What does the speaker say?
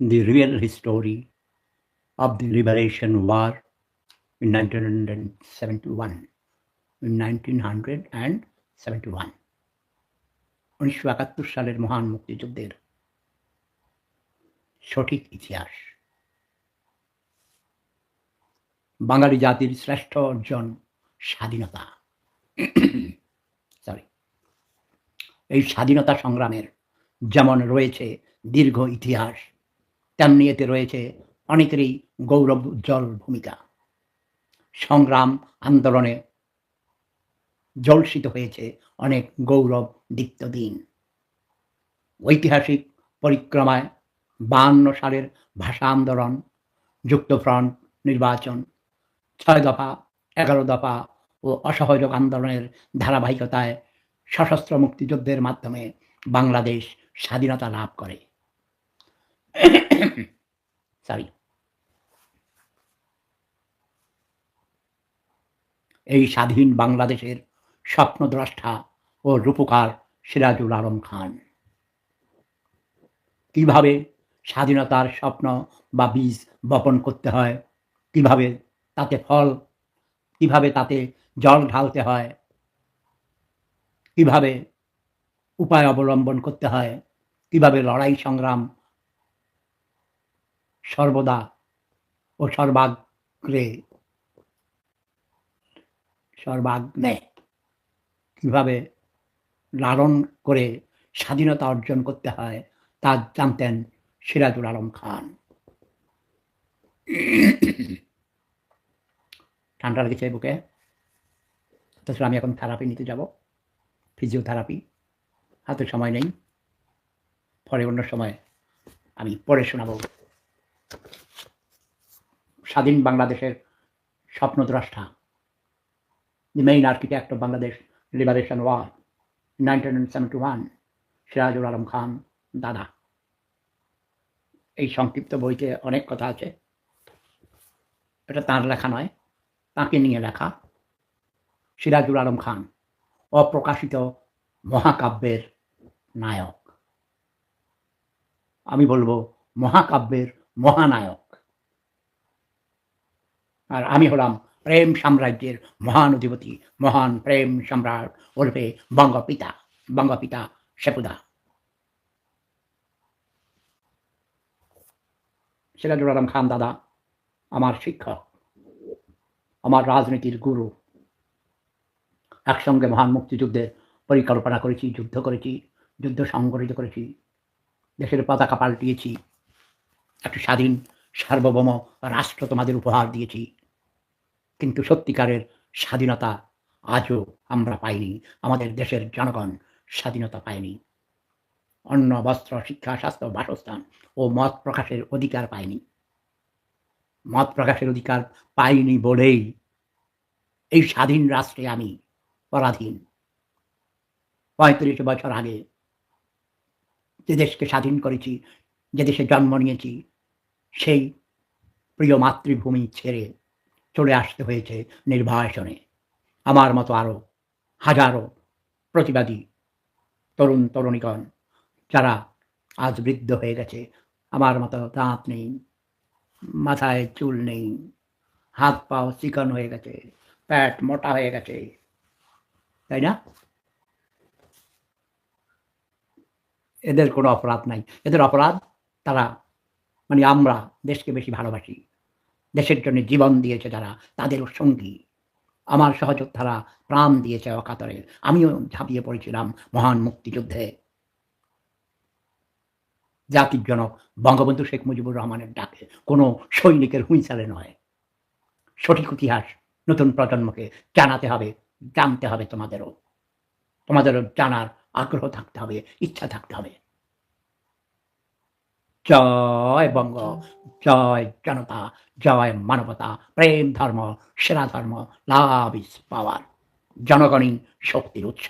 the real history of the Liberation War in 1971. In 1971. উনিশশো একাত্তর সালের মহান মুক্তিযুদ্ধের সঠিক ইতিহাস বাঙালি জাতির শ্রেষ্ঠ অর্জন, স্বাধীনতা সরি এই স্বাধীনতা সংগ্রামের যেমন রয়েছে দীর্ঘ ইতিহাস তেমনি এতে রয়েছে অনেকেরই গৌরব উজ্জ্বল ভূমিকা। সংগ্রাম আন্দোলনে জলসিত হয়েছে অনেক গৌরব দীপ্ত দিন। ঐতিহাসিক পরিক্রমায় বাহান্ন সালের ভাষা আন্দোলন যুক্তফ্রন্ট নির্বাচন, ছয় দফা, এগারো দফা ও অসহযোগ আন্দোলনের ধারাবাহিকতায় সশস্ত্র মুক্তিযুদ্ধের মাধ্যমে বাংলাদেশ স্বাধীনতা লাভ করে। সরি এই স্বাধীন বাংলাদেশের স্বপ্নদ্রষ্টা ও রূপকার সিরাজুল আলম খান। কীভাবে স্বাধীনতার স্বপ্ন বা বীজ বপন করতে হয়, কীভাবে তাতে ফল, কীভাবে তাতে জল ঢালতে হয়, কীভাবে উপায় অবলম্বন করতে হয়, কীভাবে লড়াই সংগ্রাম সর্বদা ও সর্বাগ্রে। সর্বাগ্নে। কীভাবে লালন করে স্বাধীনতা অর্জন করতে হয় তা জানতেন সিরাজুল আলম খান। ঠান্ডা লেগেছে বুকে। তাছাড়া আমি এখন থেরাপি নিতে যাব। ফিজিওথেরাপি হাতে সময় নেই। পরে অন্য সময় আমি পরে শোনাব। স্বাধীন বাংলাদেশের স্বপ্নদ্রষ্টা the main architect of Bangladesh liberation war nineteen seventy one Sirajul Alam Khan, দাদা। এই সংক্ষিপ্ত বইতে অনেক কথা আছে। এটা তাঁর লেখা নয়, তাঁকে নিয়ে লেখা। সিরাজুল আলম খান, অপ্রকাশিত মহাকাব্যের নায়ক। আমি বলব, মহাকাব্যের মহানায়ক। আর আমি হলাম প্রেম সাম্রাজ্যের মহান অধিপতি, মহান প্রেম সম্রাট ওরফে বঙ্গপিতা বঙ্গপিতা সেপুদা সিরাজুল আলম খান দাদা, আমার শিক্ষক, আমার রাজনীতির গুরু। একসঙ্গে মহান মুক্তিযুদ্ধের পরিকল্পনা করেছি, যুদ্ধ করেছি, যুদ্ধ সংগঠিত করেছি, দেশের পতাকা পাল্টিয়েছি। একটি স্বাধীন সার্বভৌম রাষ্ট্র তোমাদের উপহার দিয়েছি। কিন্তু সত্যিকারের স্বাধীনতা আজও আমরা পাইনি। আমাদের দেশের জনগণ স্বাধীনতা পায়নি। অন্ন, বস্ত্র, শিক্ষা, স্বাস্থ্য, বাসস্থান ও মত প্রকাশের অধিকার পায়নি। মত প্রকাশের অধিকার পাইনি বলেই এই স্বাধীন রাষ্ট্রে আমি পরাধীন। পঁয়ত্রিশ বছর আগে যে দেশকে স্বাধীন করেছি, যে দেশে জন্ম নিয়েছি সেই প্রিয় মাতৃভূমি ছেড়ে চলে আসতে হয়েছে নির্বাসনে। আমার মতো আরও হাজারো প্রতিবাদী তরুণ, তরুণীগণ, যারা আজ বৃদ্ধ হয়ে গেছে, আমার মতো দাঁত নেই, মাথায় চুল নেই, হাত পাও চিকন হয়ে গেছে, প্যাট মোটা হয়ে গেছে, তাই না? এদের কোনো অপরাধ নাই। এদের অপরাধ তারা মানে আমরা দেশকে বেশি ভালোবাসি। দেশের জন্য জীবন দিয়েছে যারা তাদেরও সঙ্গী। আমার সহযোদ্ধারা প্রাণ দিয়েছে অকাতরে। আমিও ঝাঁপিয়ে পড়েছিলাম মহান মুক্তিযুদ্ধে। জাতির জনক বঙ্গবন্ধু শেখ মুজিবুর রহমানের ডাকে। কোনো সৈনিকের হুঁইসালে নয়। সঠিক ইতিহাস নতুন প্রজন্মকে জানাতে হবে, জানতে হবে তোমাদেরও। তোমাদেরও জানার আগ্রহ থাকতে হবে, ইচ্ছা থাকতে হবে। জয় বঙ্গ জয়। জনতা জয় মানবতা প্রেম ধর্ম সেরা ধর্ম লাভ ইস পাওয়ার। জনগণই শক্তির উৎস।